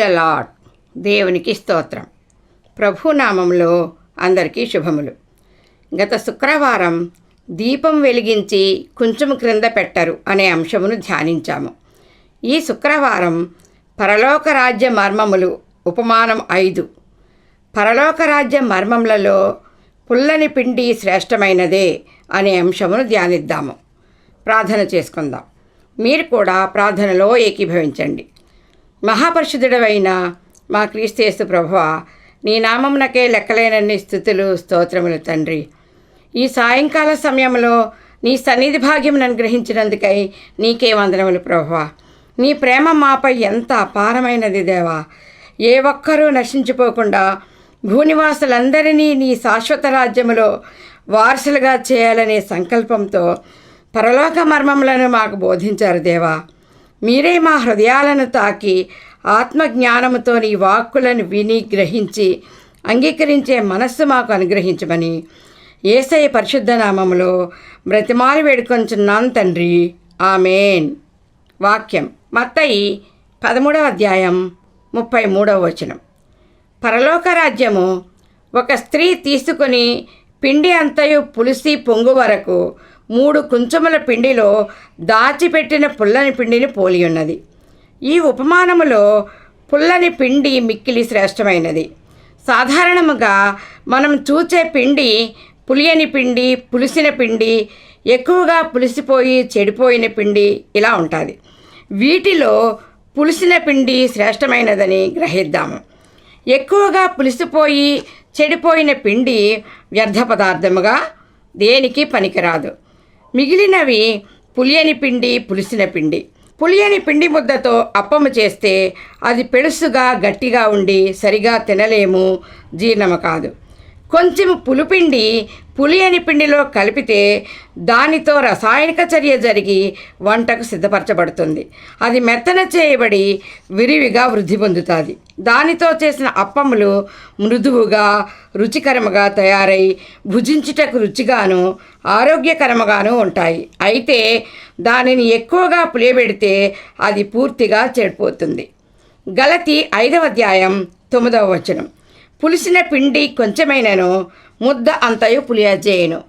The lord దేవునికి స్తోత్రం. ప్రభునామంలో అందరికీ శుభములు. గత శుక్రవారం దీపం వెలిగించి కొంచెం క్రింద పెట్టరు అనే అంశమును ధ్యానించాము. ఈ శుక్రవారం పరలోక రాజ్య మర్మములు ఉపమానం ఐదు. పరలోక రాజ్య మర్మములలో పుల్లని పిండి శ్రేష్టమైనదే అనే అంశమును ధ్యానిద్దాము. ప్రార్థన చేసుకుందాం. మీరు కూడా ప్రార్థనలో ఏకీభవించండి. మహాపరిశుద్ధుడవైన మా క్రీస్తేస్తు ప్రభువ నీ నామమునకే లెక్కలేనన్ని స్థుతులు స్తోత్రములు తండ్రి. ఈ సాయంకాల సమయంలో నీ సన్నిధి భాగ్యం అనుగ్రహించినందుకై నీకే వందనములు ప్రభువ. నీ ప్రేమ మాపై ఎంత అపారమైనది దేవా. ఏ ఒక్కరూ నశించిపోకుండా భూనివాసులందరినీ నీ శాశ్వత రాజ్యములో వారసులుగా చేయాలనే సంకల్పంతో పరలోక మర్మములను మాకు బోధించారు దేవా. మీరే మా హృదయాలను తాకి ఆత్మజ్ఞానముతో నీ వాక్కులను విని గ్రహించి అంగీకరించే మనస్సు మాకు అనుగ్రహించమని ఏసై పరిశుద్ధ నామములో బ్రతిమాలి వేడుకొంచున్నాను తండ్రి. ఆమెన్. వాక్యం. మత్తయి పదమూడవ అధ్యాయం ముప్పై మూడవ వచనం. పరలోక రాజ్యము ఒక స్త్రీ తీసుకుని పిండి అంతయు పులిసి పొంగు వరకు మూడు కుంచముల పిండిలో దాచిపెట్టిన పుల్లని పిండిని పోలి ఉన్నది. ఈ ఉపమానములో పుల్లని పిండి మిక్కిలి శ్రేష్టమైనది. సాధారణముగా మనం చూచే పిండి పులియని పిండి పులిసిన పిండి ఎక్కువగా పులిసిపోయి చెడిపోయిన పిండి ఇలా ఉంటుంది. వీటిలో పులిసిన పిండి శ్రేష్టమైనదని గ్రహిద్దాము. ఎక్కువగా పులిసిపోయి చెడిపోయిన పిండి వ్యర్థ పదార్థముగా దేనికి పనికిరాదు. మిగిలినవి పులియని పిండి పులిసిన పిండి. పులియని పిండి ముద్దతో అప్పము చేస్తే అది పెడుసుగా గట్టిగా ఉండి సరిగా తినలేము. జీర్ణము కాదు. కొంచెం పులిపిండి పులియని పిండిలో కలిపితే దానితో రసాయనిక చర్య జరిగి వంటకు సిద్ధపరచబడుతుంది. అది మెత్తన చేయబడి విరివిగా వృద్ధి పొందుతుంది. దానితో చేసిన అప్పములు మృదువుగా రుచికరముగా తయారై భుజించుటకు రుచిగాను ఆరోగ్యకరముగాను ఉంటాయి. అయితే దానిని ఎక్కువగా పులియబెడితే అది పూర్తిగా చెడిపోతుంది. గలతి ఐదవ అధ్యాయం తొమ్మిదవ వచనం. పులిసిన పిండి కొంచెమైనను ముద్ద అంతయు పులియజేయను.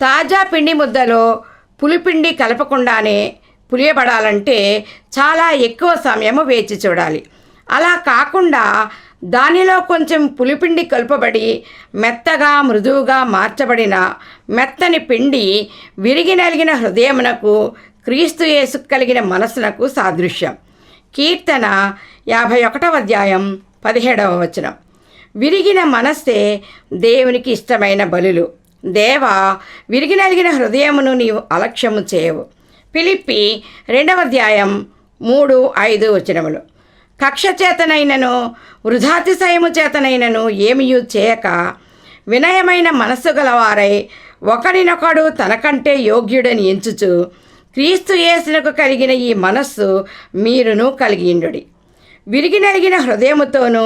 తాజా పిండి ముద్దలో పులిపిండి కలపకుండానే పులియబడాలంటే చాలా ఎక్కువ సమయము వేచి చూడాలి. అలా కాకుండా దానిలో కొంచెం పులిపిండి కలుపబడి మెత్తగా మృదువుగా మార్చబడిన మెత్తని పిండి విరిగి నలిగిన హృదయమునకు క్రీస్తు యేసు కలిగిన మనసునకు సాదృశ్యం. కీర్తన యాభై ఒకటవ అధ్యాయం పదిహేడవ వచనం. విరిగిన మనస్సే దేవునికి ఇష్టమైన బలులు. దేవ విరిగినలిగిన హృదయమును నీవు అలక్ష్యము చేయవు. పిలిప్పి రెండవ అధ్యాయం మూడు ఐదు వచనములు. కక్ష చేతనైనను వృధాతిశయము చేతనైనను ఏమియు చేయక వినయమైన మనస్సు గలవారై ఒకరినొకడు తనకంటే యోగ్యుడని ఎంచుచు క్రీస్తు యేసునకు కలిగిన ఈ మనస్సు మీరును కలిగిండుడి విరిగినలిగిన హృదయముతోనూ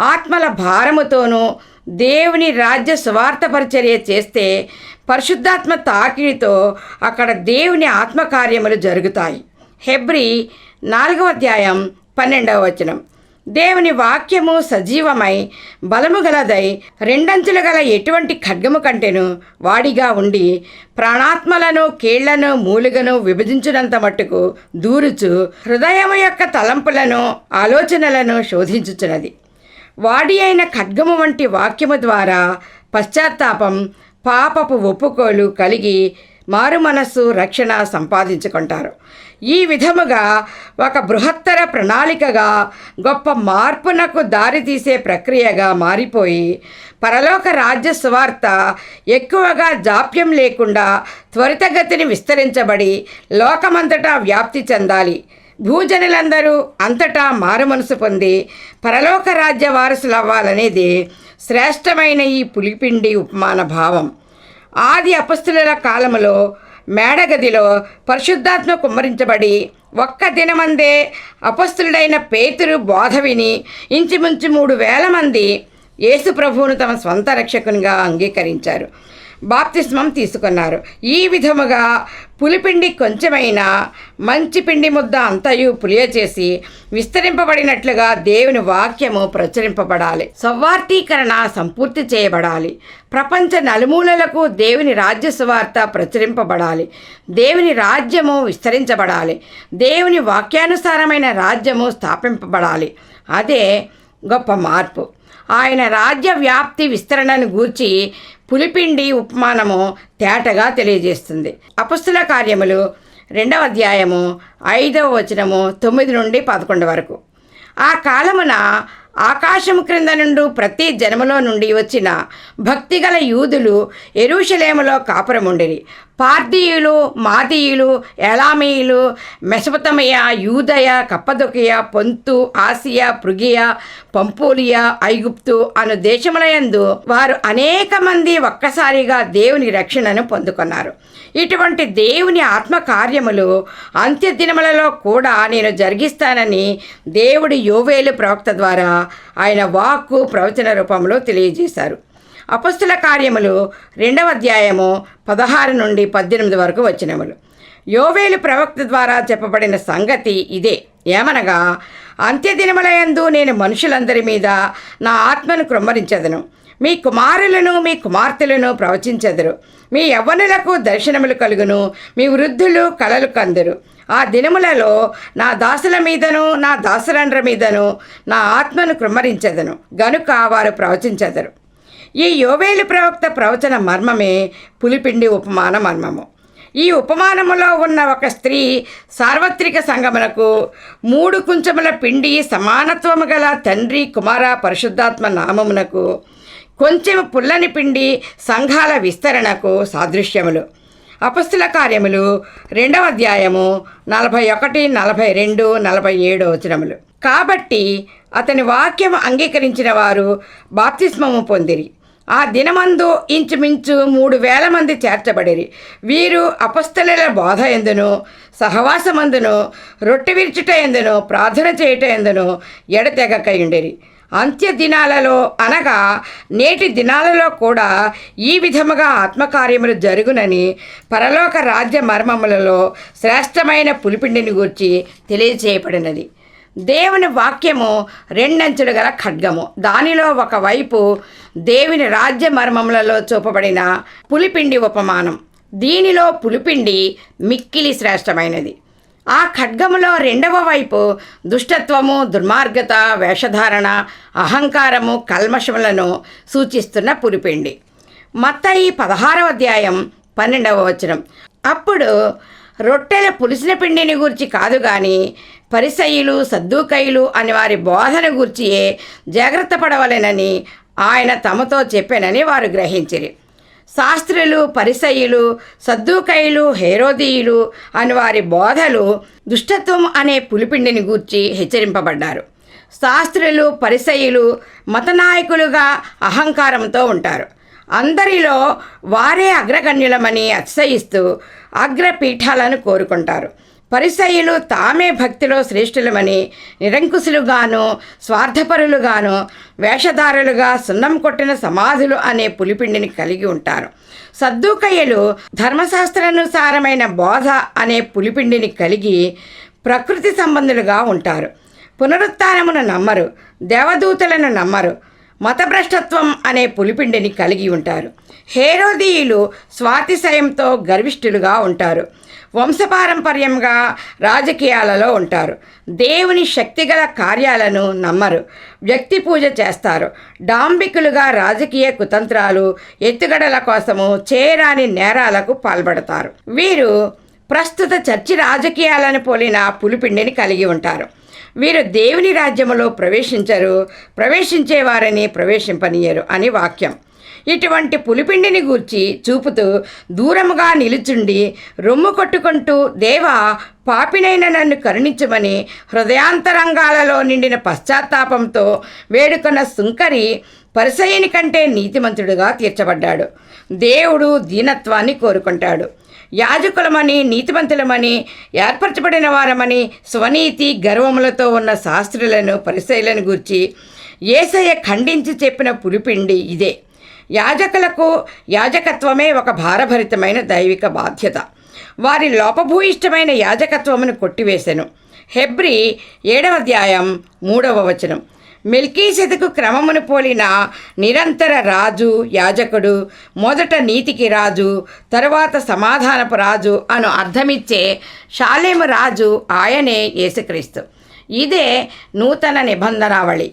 ఆత్మల భారముతోనూ దేవుని రాజ్య స్వార్థ పరిచర్య చేస్తే పరిశుద్ధాత్మ తాకిడితో అక్కడ దేవుని ఆత్మకార్యములు జరుగుతాయి. హెబ్రి నాలుగవ అధ్యాయం పన్నెండవ వచనం. దేవుని వాక్యము సజీవమై బలము గలదై రెండంచులు గల ఎటువంటి ఖడ్గము కంటెను వాడిగా ఉండి ప్రాణాత్మలను కీళ్ళను మూలుగను విభజించినంత మట్టుకు దూరుచు హృదయము యొక్క తలంపులను ఆలోచనలను శోధించుచున్నది. వాడి అయిన ఖడ్గము వంటి వాక్యము ద్వారా పశ్చాత్తాపం పాపపు ఒప్పుకోలు కలిగి మారు మనస్సు రక్షణ సంపాదించుకుంటారు. ఈ విధముగా ఒక బృహత్తర ప్రణాళికగా గొప్ప మార్పునకు దారితీసే ప్రక్రియగా మారిపోయి పరలోక రాజ్య సువార్త ఎక్కువగా జాప్యం లేకుండా త్వరితగతిని విస్తరించబడి లోకమంతటా వ్యాప్తి చెందాలి. భూజనులందరూ అంతటా మారుమనసు పొంది పరలోక రాజ్య వారసులు అవ్వాలనేది శ్రేష్టమైన ఈ పులిపిండి ఉపమాన భావం. ఆది అపస్తుల కాలములో మేడగదిలో పరిశుద్ధాత్మ కుమ్మరించబడి ఒక్క దినమందే అపస్తులుడైన పేతురు బోధ విని ఇంచుమించు మూడు వేల మంది యేసు ప్రభువును తమ స్వంత రక్షకునిగా అంగీకరించారు. బాప్తిస్మం తీసుకున్నారు. ఈ విధముగా పులిపిండి కొంచెమైనా మంచి పిండి ముద్ద అంతయు పులియ చేసి విస్తరింపబడినట్లుగా దేవుని వాక్యము ప్రచురింపబడాలి. సవార్థీకరణ సంపూర్తి చేయబడాలి. ప్రపంచ నలుమూలలకు దేవుని రాజ్య సువార్త ప్రచురింపబడాలి. దేవుని రాజ్యము విస్తరించబడాలి. దేవుని వాక్యానుసారమైన రాజ్యము స్థాపింపబడాలి. అదే గొప్ప మార్పు. ఆయన రాజ్య వ్యాప్తి విస్తరణను గూర్చి పులిపిండి ఉపమానము తేటగా తెలియజేస్తుంది. అపుస్తుల కార్యములు రెండవ అధ్యాయము ఐదవ వచనము తొమ్మిది నుండి పదకొండు వరకు. ఆ కాలమున ఆకాశము క్రింద నుండి ప్రతి జన్మలో నుండి వచ్చిన భక్తిగల యూదులు ఎరుషలేములో కాపురముండిరి. పార్థీయులు మాదీయులు ఎలామీయులు మెసపతమయ యూదయ కప్పదొకయ పొంతు ఆసియా పృగియా పంపోలియా ఐగుప్తు అను దేశములయందు వారు అనేక మంది ఒక్కసారిగా దేవుని రక్షణను పొందుకున్నారు. ఇటువంటి దేవుని ఆత్మ కార్యములు అంత్య దినములలో కూడా నేను జరిగిస్తానని దేవుడి యోవేలు ప్రవక్త ద్వారా ఆయన వాక్కు ప్రవచన రూపంలో తెలియజేశారు. అపస్తుల కార్యములు రెండవ అధ్యాయము పదహారు నుండి పద్దెనిమిది వరకు వచ్చినములు. యోవేలు ప్రవక్త ద్వారా చెప్పబడిన సంగతి ఇదే. ఏమనగా అంత్యదినములయందు నేను మనుషులందరి మీద నా ఆత్మను కృమ్మరించదను మీ కుమారులను మీ కుమార్తెలను ప్రవచించెదరు. మీ యవ్వనులకు దర్శనములు కలుగును మీ వృద్ధులు కలలు కందరు. ఆ దినములలో నా దాసుల మీదను నా దాసులండ్ర మీదను నా ఆత్మను కృమ్మరించదను గనుక వారు ప్రవచించెదరు. ఈ యోవేలు ప్రవక్త ప్రవచన మర్మమే పులిపిండి ఉపమాన మర్మము. ఈ ఉపమానములో ఉన్న ఒక స్త్రీ సార్వత్రిక సంగమునకు మూడు కుంచముల పిండి సమానత్వము గల తండ్రి కుమార పరిశుద్ధాత్మ నామమునకు కొంచెం పుల్లని పిండి సంఘాల విస్తరణకు సాదృశ్యములు. అపస్తుల కార్యములు రెండవ అధ్యాయము నలభై ఒకటి నలభై రెండు నలభై ఏడు వచనములు. కాబట్టి అతని వాక్యం అంగీకరించిన వారు బాప్తిస్మము పొందిరి. ఆ దినమందు ఇంచుమించు మూడు వేల మంది చేర్చబడిరి. వీరు అపస్తల బోధ ఎందును సహవాసమందును రొట్టె విరుచుట ఎందును ప్రార్థన చేయుట ఎందును ఎడతెగకయుండిరి. అంత్య దినాలలో అనగా నేటి దినాలలో కూడా ఈ విధముగా ఆత్మకార్యములు జరుగునని పరలోక రాజ్య మర్మములలో శ్రేష్టమైన పులిపిండిని గూర్చి తెలియచేయబడినది. దేవుని వాక్యము రెండంచెలు గల ఖడ్గము. దానిలో ఒకవైపు దేవుని రాజ్య మర్మములలో చూపబడిన పులిపిండి ఉపమానం. దీనిలో పులిపిండి మిక్కిలి శ్రేష్టమైనది. ఆ ఖడ్గములో రెండవ వైపు దుష్టత్వము దుర్మార్గత వేషధారణ అహంకారము కల్మషములను సూచిస్తున్న పులిపిండి. మత్తయి పదహారవ అధ్యాయం పన్నెండవ వచనం. అప్పుడు రొట్టెల పులిసిన పిండిని గూర్చి కాదు కానీ పరిసయులు సద్దూకయ్యులు అని వారి బోధన గూర్చియే జాగ్రత్త పడవలెనని ఆయన తమతో చెప్పానని వారు గ్రహించిరి. శాస్త్రులు పరిసయులు సద్దూకయ్యులు హేరోదీయులు అని వారి బోధలు దుష్టత్వం అనే పులిపిండిని గూర్చి హెచ్చరింపబడ్డారు. శాస్త్రులు పరిసయులు మతనాయకులుగా అహంకారంతో ఉంటారు. అందరిలో వారే అగ్రగణ్యులమని అతిశయిస్తూ అగ్రపీఠాలను కోరుకుంటారు. పరిసయ్యులు తామే భక్తిలో శ్రేష్ఠులమని నిరంకుశులుగాను స్వార్థపరులుగాను వేషధారులుగా సున్నం కొట్టిన సమాధులు అనే పులిపిండిని కలిగి ఉంటారు. సద్దూకయ్యలు ధర్మశాస్త్రానుసారమైన బోధ అనే పులిపిండిని కలిగి ప్రకృతి సంబంధులుగా ఉంటారు. పునరుత్నమును నమ్మరు దేవదూతలను నమ్మరు మతభ్రష్టత్వం అనే పులిపిండిని కలిగి ఉంటారు. హేరోదీయులు స్వాతిశయంతో గర్విష్ఠులుగా ఉంటారు. వంశపారంపర్యంగా రాజకీయాలలో ఉంటారు. దేవుని శక్తిగల కార్యాలను నమ్మరు. వ్యక్తి పూజ చేస్తారు. డాంబికులుగా రాజకీయ కుతంత్రాలు ఎత్తుగడల కోసము చేరాని నేరాలకు పాల్పడతారు. వీరు ప్రస్తుత చర్చి రాజకీయాలను పోలిన పులిపిండిని కలిగి ఉంటారు. వీరు దేవుని రాజ్యములో ప్రవేశించరు ప్రవేశించేవారని ప్రవేశింపనీయరు అని వాక్యం. ఇటువంటి పులిపిండిని గూర్చి చూపుతూ దూరముగా నిలుచుండి రొమ్ము కొట్టుకుంటూ దేవా పాపినైన నన్ను కరుణించమని హృదయాంతరంగాలలో నిండిన పశ్చాత్తాపంతో వేడుకొన్న సుంకరి పరిసయని కంటే నీతిమంతుడుగా తీర్చబడ్డాడు. దేవుడు దీనత్వాన్ని కోరుకుంటాడు. యాజకులమని నీతిమంతులమని ఏర్పరచబడిన వారమని స్వనీతి గర్వములతో ఉన్న శాస్త్రులను పరిశైలను గూర్చి ఏసయ్య ఖండించి చెప్పిన పులిపిండి ఇదే. యాజకులకు యాజకత్వమే ఒక భారభరితమైన దైవిక బాధ్యత. వారి లోపభూయిష్టమైన యాజకత్వమును కొట్టివేశాను హెబ్రి ఏడవ అధ్యాయం మూడవ వచనం. మెల్కీసెదకు క్రమమును పోలిన నిరంతర రాజు యాజకుడు మొదట నీతికి రాజు తరువాత సమాధానపు రాజు అను అర్థమిచ్చే షాలేము రాజు ఆయనే యేసుక్రీస్తు. ఇదే నూతన నిబంధనావళి.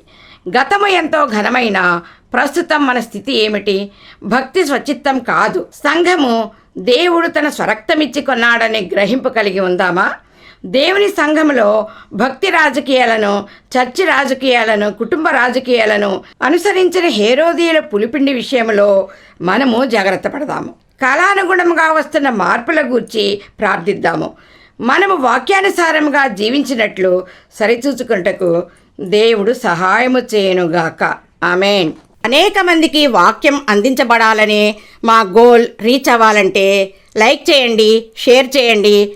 గతము ఎంతో ఘనమైన ప్రస్తుతం మన స్థితి ఏమిటి? భక్తి స్వచిత్తం కాదు. సంఘము దేవుడు తన స్వరక్తమిచ్చి కొన్నాడనే గ్రహింపు కలిగి ఉందామా? దేవుని సంఘములో భక్తి రాజకీయాలను చర్చి రాజకీయాలను కుటుంబ రాజకీయాలను అనుసరించిన హేరోదీయుల పులిపిండి విషయంలో మనము జాగ్రత్త పడదాము. కాలానుగుణంగా వస్తున్న మార్పుల గూర్చి ప్రార్థిద్దాము. మనము వాక్యానుసారంగా జీవించినట్లు సరిచూచుకుంటకు దేవుడు సహాయము చేయనుగాక. ఆమెన్. అనేక మందికి వాక్యం అందించబడాలనే మా గోల్ రీచ్ అవ్వాలంటే లైక్ చేయండి షేర్ చేయండి